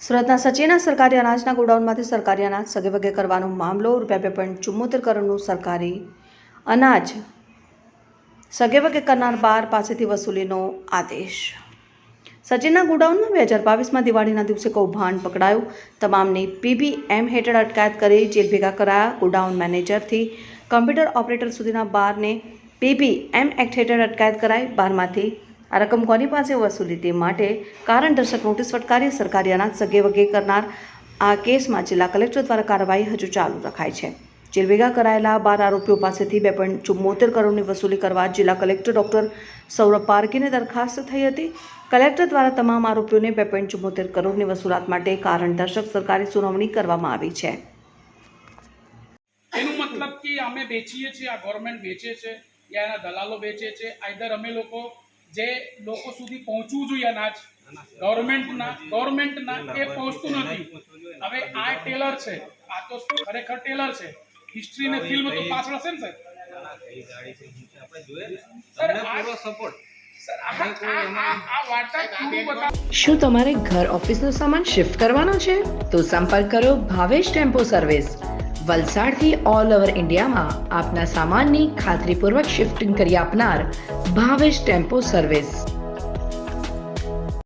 સુરતના સચિના સરકારી અનાજના ગોડાઉનમાંથી સરકારી અનાજ સગે વગે કરવાનો મામલો રૂપિયા બે પોઈન્ટ ચુમ્મોતેર કરોડનું સરકારી અનાજ સગે વગે કરનાર બાર પાસેથી વસૂલીનો આદેશ. સચિનના ગોડાઉનમાં બે હજાર બાવીસમાં દિવાળીના દિવસે કૌભાંડ પકડાયું? તમામની પીબીએમ હેઠળ અટકાયત કરી, જેલ ભેગા કરાયા. ગોડાઉન મેનેજરથી કમ્પ્યુટર ઓપરેટર સુધીના બારને પીબીએમ એક્ટ હેઠળ અટકાયત કરાઈ. બારમાંથી આ રકમ કોની પાસે વસૂલી તે માટે કારણ દર્શક નોટિસ ફટકારી સરકારી અનાજ સગે વગે કરનાર આ કેસમાં જિલ્લા કલેક્ટર દ્વારા કાર્યવાહી હજુ ચાલુ રખાઈ છે. જેલ કરાયેલા બાર આરોપીઓ પાસેથી બે પોઈન્ટ ચુમ્મોતેર કરોડની વસૂલી કરવા જિલ્લા કલેક્ટર ડોક્ટર સૌરભ પારકીને દરખાસ્ત થઈ હતી. કલેક્ટર દ્વારા તમામ આરોપીઓને બે પોઈન્ટ ચુમ્મોતેર કરોડની વસૂલાત માટે કારણ દર્શક સરકારી સુનાવણી કરવામાં આવી છે. એનું મતલબ કે અમે વેચીએ છીએ, આ ગવર્મેન્ટ વેચે છે, યા એના દલાલો વેચે છે, આઈધર અમે લોકો જે લોકો સુધી પહોંચવું જોઈએ અનાજ. ગવર્મેન્ટના ગવર્મેન્ટના એ પહોંચતું નથી. હવે આ ટેલર છે. આ તો ખરેખર ટેલર છે. હિસ્ટ્રી ને ફિલ્મ તો પાછળ હશે ને બતાવો શું તમારે ઘર ઓફિસનો સામાન શિફ્ટ કરવાનો છે? તો સંપર્ક કરો ભાવેશ ટેમ્પો સર્વિસ વલસાડથી ઓલ ઓવર ઇન્ડિયામાં આપના સામાનની ખાતરીપૂર્વક શિફ્ટિંગ કરી આપનાર ભાવેશ ટેમ્પો સર્વિસ